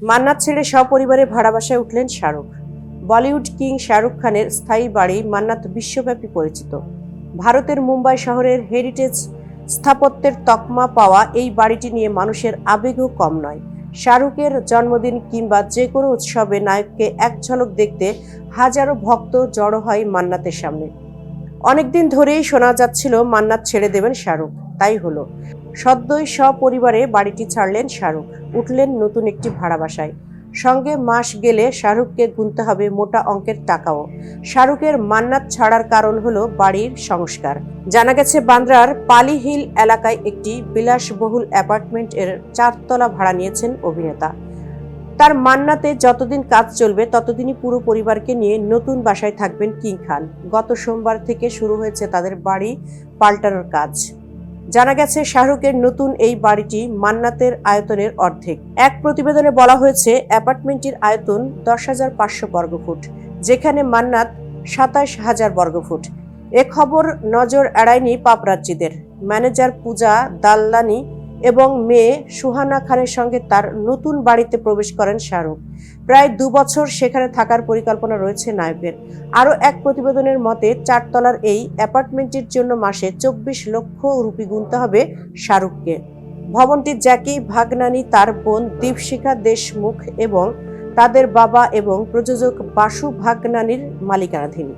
মান্নাত ছেড়ে সপরিবারে ভাড়া বাসায় উঠলেন শাহরুখ। বলিউড কিং শাহরুখ খানের স্থায়ী বাড়ি মান্নাত বিশ্বব্যাপী পরিচিত। ভারতের মুম্বাই শহরের হেরিটেজ স্থাপত্যের তকমা পাওয়া এই বাড়িটি নিয়ে মানুষের আবেগও কম নয়। শাহরুখের জন্মদিন কিংবা যে কোনো উৎসবে নায়ককে এক ঝলক দেখতে হাজারো ভক্ত জড়ো হয় মান্নাতের সামনে। অনেকদিন ধরেই শোনা যাচ্ছিল, মান্নাত ছেড়ে দেবেন শাহরুখ। তাই হলো। সদ্যই সপরিবারে বাড়িটি ছাড়লেন শাহরুখ। উঠলেন নতুন একটি ভাড়া বাসায়। সঙ্গে মাস গেলে শাহরুখকে গুনতে হবে মোটা অঙ্কের টাকাও। শাহরুখের মান্নাত ছাড়ার কারণ হলো বাড়ির সংস্কার। জানা গেছে, বান্দ্রার পালি হিল এলাকায় একটি বিলাসবহুল অ্যাপার্টমেন্ট এর চারতলা ভাড়া নিয়েছেন অভিনেতা। তার মান্নাতে যতদিন কাজ চলবে, ততদিনই পুরো পরিবারকে নিয়ে নতুন বাসায় থাকবেন কিং খান। গত সোমবার থেকে শুরু হয়েছে তাদের বাড়ি পাল্টানোর কাজ। জানা গেছে, শাহরুখের নতুন এই বাড়িটি মান্নাতের আয়তনের অর্ধেক। এক প্রতিবেদনে বলা হয়েছে অ্যাপার্টমেন্টটির আয়তন দশ হাজার পাঁচশো বর্গফুট, যেখানে মান্নাত সাতাশ হাজার বর্গফুট। এ খবর নজর এড়ায়নি পাপরাজ্জিদের ম্যানেজার পূজা দাল্লানি এবং মেয়ে সুহানা খানের সঙ্গে তার নতুন বাড়িতে প্রবেশ করেন শাহরুখ। প্রায় দু বছর সেখানে থাকার পরিকল্পনা রয়েছে নায়কের আরও এক প্রতিবেদনের মতে, চারতলার এই অ্যাপার্টমেন্টটির জন্য মাসে চব্বিশ লক্ষ রুপি গুনতে হবে শাহরুখকে। ভবনটি জ্যাকি ভাগনানি, তার বোন দীপশিখা দেশমুখ এবং তাদের বাবা এবং প্রযোজক বাসু ভাগনানির মালিকানাধীন।